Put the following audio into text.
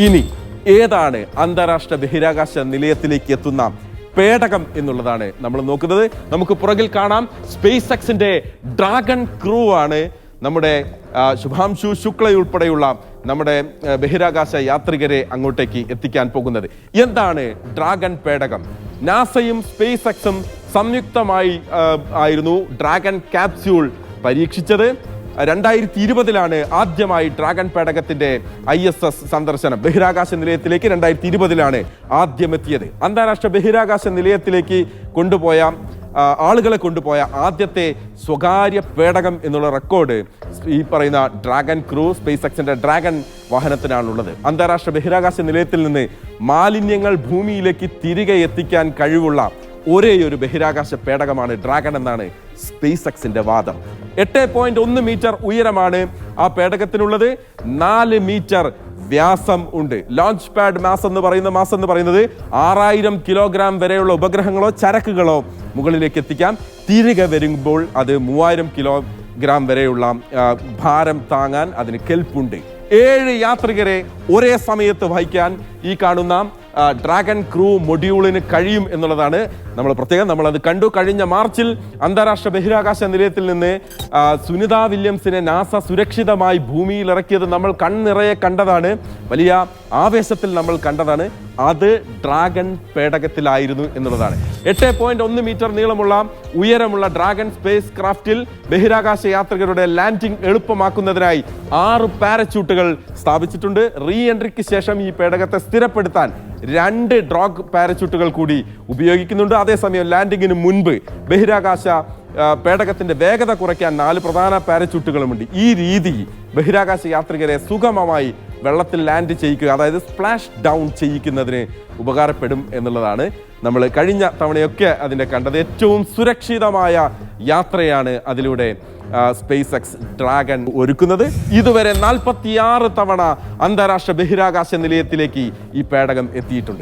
ഇനി ഏതാണ് അന്താരാഷ്ട്ര ബഹിരാകാശ നിലയത്തിലേക്ക് എത്തുന്ന പേടകം എന്നുള്ളതാണ് നമ്മൾ നോക്കുന്നത്. നമുക്ക് പുറകിൽ കാണാം സ്പേസ് എക്സിന്റെ ഡ്രാഗൺ ക്രൂ ആണ് നമ്മുടെ ശുഭാംശു ശുക്ലയുൾപ്പെടെയുള്ള നമ്മുടെ ബഹിരാകാശ യാത്രികരെ അങ്ങോട്ടേക്ക് എത്തിക്കാൻ പോകുന്നത്. എന്താണ് ഡ്രാഗൺ പേടകം? നാസയും സ്പേസ് എക്സും സംയുക്തമായി ആയിരുന്നു ഡ്രാഗൺ ക്യാപ്സ്യൂൾ പരീക്ഷിച്ചത്. രണ്ടായിരത്തി ഇരുപതിലാണ് ആദ്യമായി ഡ്രാഗൺ പേടകത്തിന്റെ ഐ എസ് എസ് സന്ദർശനം. ബഹിരാകാശ നിലയത്തിലേക്ക് രണ്ടായിരത്തി ഇരുപതിലാണ് ആദ്യം എത്തിയത് അന്താരാഷ്ട്ര ബഹിരാകാശ നിലയത്തിലേക്ക് കൊണ്ടുപോയ ആളുകളെ കൊണ്ടുപോയ ആദ്യത്തെ സ്വകാര്യ പേടകം എന്നുള്ള റെക്കോർഡ് ഈ പറയുന്ന ഡ്രാഗൺ ക്രൂ സ്പേസ് എക്സിന്റെ ഡ്രാഗൺ വാഹനത്തിനാണുള്ളത്. അന്താരാഷ്ട്ര ബഹിരാകാശ നിലയത്തിൽ നിന്ന് മാലിന്യങ്ങൾ ഭൂമിയിലേക്ക് തിരികെ എത്തിക്കാൻ കഴിവുള്ള ഒരേ ഒരു ബഹിരാകാശ പേടകമാണ് ഡ്രാഗൺ എന്നാണ് സ്പേസ് എക്സിന്റെ വാദം. എട്ട് പോയിന്റ് ഒന്ന് മീറ്റർ ഉയരമാണ് ആ പേടകത്തിനുള്ളത്. നാല് മീറ്റർ വ്യാസം ഉണ്ട്. ലോഞ്ച് പാഡ് മാസ് എന്ന് പറയുന്ന മാസം എന്ന് പറയുന്നത് ആറായിരം കിലോഗ്രാം വരെയുള്ള ഉപഗ്രഹങ്ങളോ ചരക്കുകളോ മുകളിലേക്ക് എത്തിക്കാം. തിരികെ വരുമ്പോൾ അത് മൂവായിരം കിലോഗ്രാം വരെയുള്ള ഭാരം താങ്ങാൻ അതിന് കെൽപ്പുണ്ട്. ഏഴ് യാത്രികരെ ഒരേ സമയത്ത് വഹിക്കാൻ ഈ കാണുന്ന ഡ്രാഗൺ ക്രൂ മൊഡ്യൂളിന് കഴിയും എന്നുള്ളതാണ് നമ്മൾ പ്രത്യേകം. നമ്മൾ അത് കണ്ടു കഴിഞ്ഞ മാർച്ചിൽ അന്താരാഷ്ട്ര ബഹിരാകാശ നിലയത്തിൽ നിന്ന് സുനിത വില്യംസിനെ നാസ സുരക്ഷിതമായി ഭൂമിയിൽ ഇറക്കിയത് നമ്മൾ കണ്ണിറയെ കണ്ടതാണ്. വലിയ ആവേശത്തിൽ നമ്മൾ കണ്ടതാണ്. അത് ഡ്രാഗൺ പേടകത്തിലായിരുന്നു എന്നുള്ളതാണ്. എട്ട് പോയിന്റ് ഒന്ന് മീറ്റർ നീളമുള്ള ഉയരമുള്ള ഡ്രാഗൺ സ്പേസ് ക്രാഫ്റ്റിൽ ബഹിരാകാശ യാത്രികരുടെ ലാൻഡിംഗ് എളുപ്പമാക്കുന്നതിനായി ആറ് പാരച്യൂട്ടുകൾ സ്ഥാപിച്ചിട്ടുണ്ട്. റീ എൻട്രിക്ക് ശേഷം ഈ പേടകത്തെ സ്ഥിരപ്പെടുത്താൻ രണ്ട് ഡ്രോഗ് പാരച്യൂട്ടുകൾ കൂടി ഉപയോഗിക്കുന്നുണ്ട്. അതേസമയം ലാൻഡിങ്ങിന് മുൻപ് ബഹിരാകാശ പേടകത്തിന്റെ വേഗത കുറയ്ക്കാൻ നാല് പ്രധാന പാരച്യൂട്ടുകളുമുണ്ട്. ഈ രീതി ബഹിരാകാശ യാത്രികരെ സുഗമമായി വെള്ളത്തിൽ ലാൻഡ് ചെയ്യിക്കുക അതായത് സ്പ്ലാഷ് ഡൗൺ ചെയ്യിക്കുന്നതിന് ഉപകാരപ്പെടും എന്നുള്ളതാണ് നമ്മൾ കഴിഞ്ഞ തവണയൊക്കെ അതിന്റെ കണ്ടത്. ഏറ്റവും സുരക്ഷിതമായ യാത്രയാണ് അതിലൂടെ സ്പേസ് എക്സ് ഡ്രാഗൺ ഒരുക്കുന്നത്. ഇതുവരെ നാൽപ്പത്തിയാറ് തവണ അന്താരാഷ്ട്ര ബഹിരാകാശ നിലയത്തിലേക്ക് ഈ പേടകം എത്തിയിട്ടുണ്ട്.